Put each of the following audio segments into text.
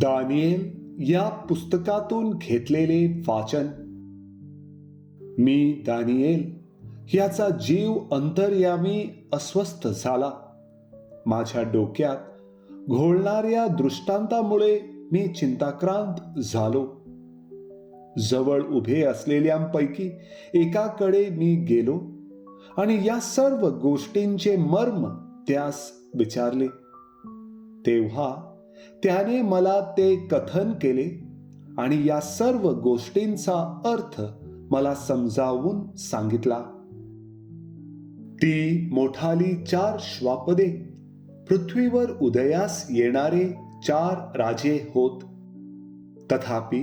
Daniel या पुस्तकातून घेतलेले वाचन. मी दानिયેल याचा जीव अंतर्यामी अस्वस्थ झाला. माझ्या डोक्यात घोळणाऱ्या दृष्टांतामुळे मी चिंताक्रांत झालो. जवळ उभे असलेल्यांपैकी एकाकडे मी गेलो आणि या सर्व गोष्टींचे मर्म त्यास विचारले. तेव्हा त्याने मला ते कथन केले आणि या सर्व गोष्टींचा अर्थ मला समजावून सांगितला. ती मोठाली चार श्वापदे पृथ्वीवर उदयास येणारे चार राजे होत. तथापि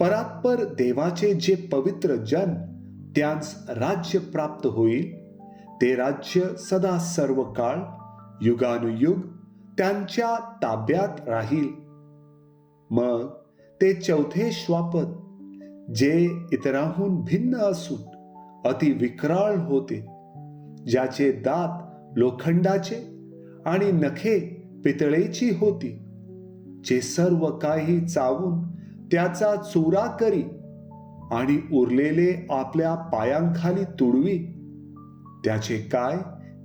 परात्पर देवाचे जे पवित्र जन त्यांस राज्य प्राप्त होईल ते राज्य सदा सर्व काळ युगानुयुग त्यांच्या ताब्यात राहील. मग ते चौथे श्वापद जे इतरांहून भिन्न असून अति विक्राळ होते ज्याचे दात लोखंडाचे आणि नखे पितळेची होती जे सर्व काही चावून त्याचा चुरा करी आणि उरलेले आपल्या पायांखाली तुडवी त्याचे काय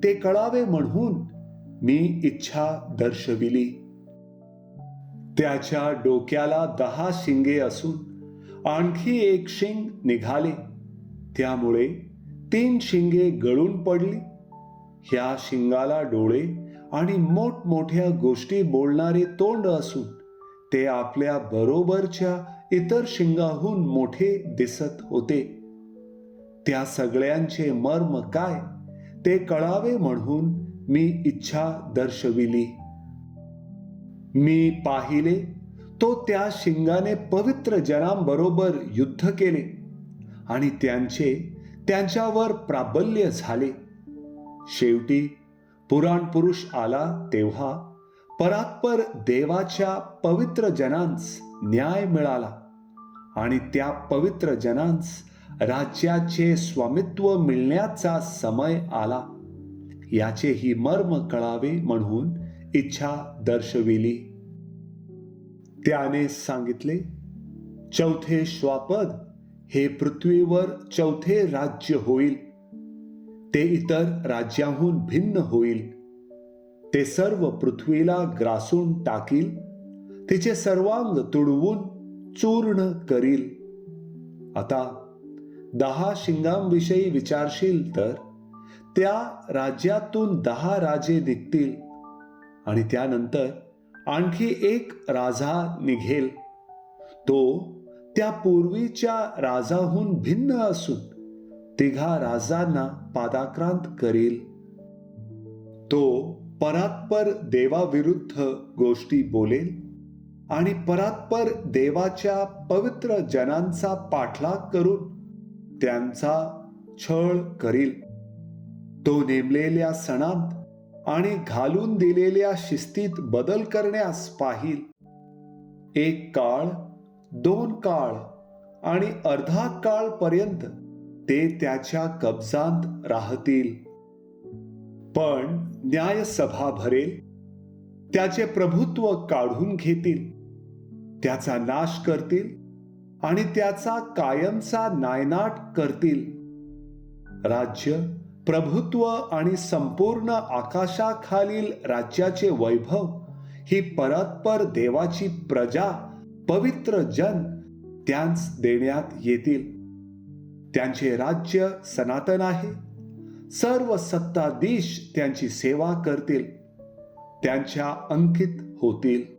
ते कळावे म्हणून मी इच्छा दर्शविली. त्याच्या डोक्याला दहा शिंगे असून आणखी एक शिंग निघाले. त्यामुळे तीन शिंगे गळून पडली. ह्या शिंगाला डोळे आणि मोठमोठ्या गोष्टी बोलणारे तोंड असून ते आपल्या बरोबरच्या इतर शिंगाहून मोठे दिसत होते. त्या सगळ्यांचे मर्म काय? ते कळावे म्हणून मी इच्छा दर्शविली. मी पाहिले तो त्या शिंगाने पवित्र जनांबरोबर युद्ध केले आणि त्यांचे त्यांच्यावर प्राबल्य झाले. शेवटी पुराण पुरुष आला तेव्हा परात्पर देवाच्या पवित्र जनांस न्याय मिळाला आणि त्या पवित्र जनांस राज्याचे स्वामित्व मिळण्याचा समय आला. याचे ही मर्म कळावे म्हणून इच्छा दर्शविली. त्याने सांगितले चौथे श्वापद हे पृथ्वीवर चौथे राज्य होईल. ते इतर राज्याहून भिन्न होईल. ते सर्व पृथ्वीला ग्रासून टाकील. तिचे सर्वांग तुडवून चूर्ण करील. आता दहा शिंगांविषयी विचारशील तर त्या राज्यातून दहा राजे निघतील आणि त्यानंतर आणखी एक राजा निघेल. तो त्या पूर्वीच्या राजाहून भिन्न असून तिघा राजांना पादाक्रांत करेल. तो परात्पर देवाविरुद्ध गोष्टी बोलेल आणि परात्पर देवाच्या पवित्र जनांचा पाठलाग करून त्यांचा छळ करील. तो नेमलेल्या सणात आणि घालून दिलेल्या शिस्तीत बदल करण्यास पाहिल. एक काळ दोन काळ आणि अर्धा काळ पर्यंत ते त्याच्या कब्जात राहतील. पण न्यायसभा भरेल. त्याचे प्रभुत्व काढून घेतील. त्याचा नाश करतील. आणि त्याचा कायमचा नायनाट करतील. राज्य प्रभुत्व आणि संपूर्ण आकाशाखालील राज्याचे वैभव ही परतपर देवाची प्रजा पवित्र जन त्यांस देण्यात येतील. त्यांचे राज्य सनातन आहे. सर्व सत्ताधीश त्यांची सेवा करतील. त्यांच्या अंकित होतील.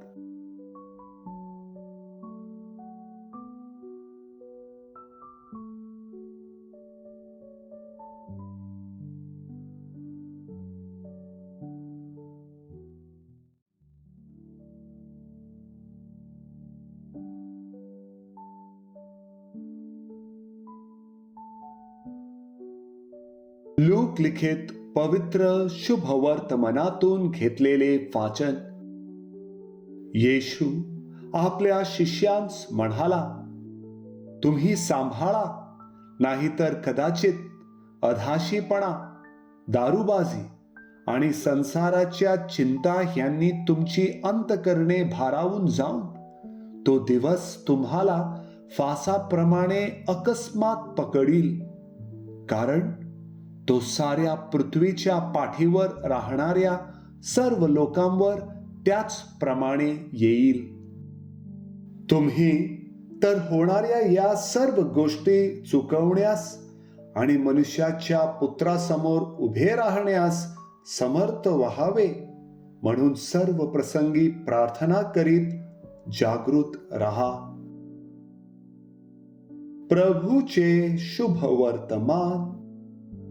लूक लिखित पवित्र शुभ वर्तमानातून घेतलेले वाचन. येशू आपल्या शिष्यांस म्हणाला तुम्ही सांभाळा नाहीतर कदाचित अधाशीपणा दारूबाजी आणि संसाराच्या चिंता यांनी तुमची अंतकरणे भारावून जाऊन तो दिवस तुम्हाला फासाप्रमाणे अकस्मात पकडील. कारण तो साऱ्या पृथ्वीच्या पाठीवर राहणाऱ्या सर्व लोकांवर त्याचप्रमाणे येईल. तुम्ही तर होणाऱ्या या सर्व गोष्टी चुकवण्यास आणि मनुष्याच्या पुत्रासमोर उभे राहण्यास समर्थ व्हावे म्हणून सर्व प्रसंगी प्रार्थना करीत जागृत रहा. प्रभूचे शुभ वर्तमान.